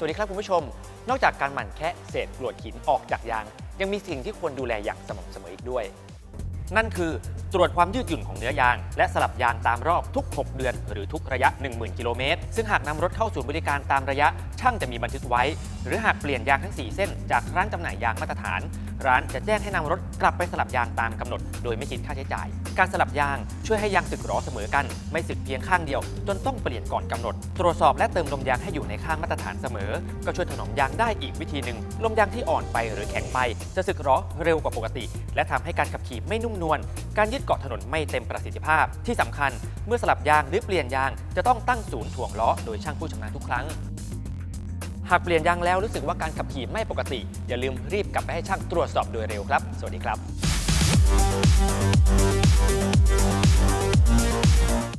สวัสดีครับคุณผู้ชม นอกจากการหมั่นแคะเศษกรวดหินออกจากยาง ยังมีสิ่งที่ควรดูแลอย่างสม่ำเสมออีกด้วย นั่นคือ ตรวจความยืดหยุ่นของเนื้อยาง และสลับยางตามรอบทุก 6 เดือน หรือทุกระยะ 10,000 กิโลเมตร ซึ่งหากนำรถเข้าศูนย์บริการตามระยะ ช่างจะมีบันทึกไว้ หรือหากเปลี่ยนยางทั้ง 4 เส้น จากร้านจำหน่ายยางมาตรฐาน ร้านจะแจ้งให้นำรถกลับไปสลับยางตามกำหนด โดยไม่คิดค่าใช้จ่าย การสลับยางช่วยให้ยางสึกหรอเสมอกัน ไม่สึกเพียงข้างเดียว จนต้องเปลี่ยนก่อนกำหนด ตรวจสอบและเติมลมยางให้อยู่ในข้างมาตรฐานเสมอ ก็ช่วยถนอมยางได้อีกวิธีหนึ่งลมยางที่อ่อนไปหรือแข็งไป จะสึกหรอเร็วกว่าปกติ และทำให้การขับขี่ไม่นุ่มนวลการยึดเกาะถนนไม่เต็มประสิทธิภาพ ที่สำคัญเมื่อสลับยางหรือเปลี่ยนยาง จะต้องตั้งศูนย์ถ่วงล้อโดยช่างผู้ชำนาญทุกครั้ง หากเปลี่ยนยางแล้วรู้สึกว่าการขับขี่ไม่ปกติ อย่าลืมรีบกลับไปให้ช่างตรวจสอบโดยเร็วครับ สวัสดีครับ